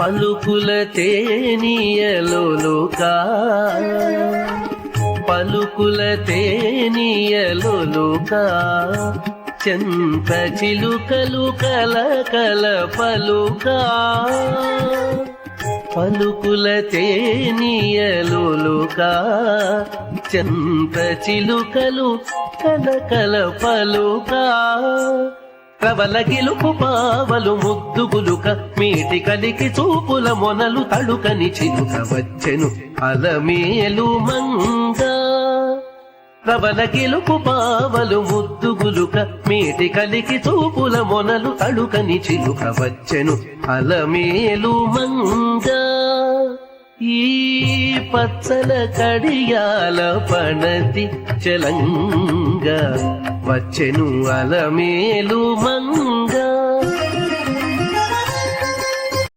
పలుకుల తేనియలోలుకా పలుకుల తేనియలోలుకా చెంత చిలుకలు కల కల పలుకా పలుకుల తేనియలులుకా చెంత చిలుకలు కల కల పలుకా కవల గెలుపు పావలు ముద్దు గులుక మీటి కలికి చూపుల మొనలు తడుకని చినుక వచ్చెను అలమేలు మంగ. ప్రబల గెలుపు పావలు ముద్దు గులుక మీటి కలికి చూపుల మొనలు తడుకని చిలుక వచ్చెను అలమేలు మంగ. ఈ పచ్చల కడియాల పణతి చలంగా. వచ్చెను అలమేలు మంగ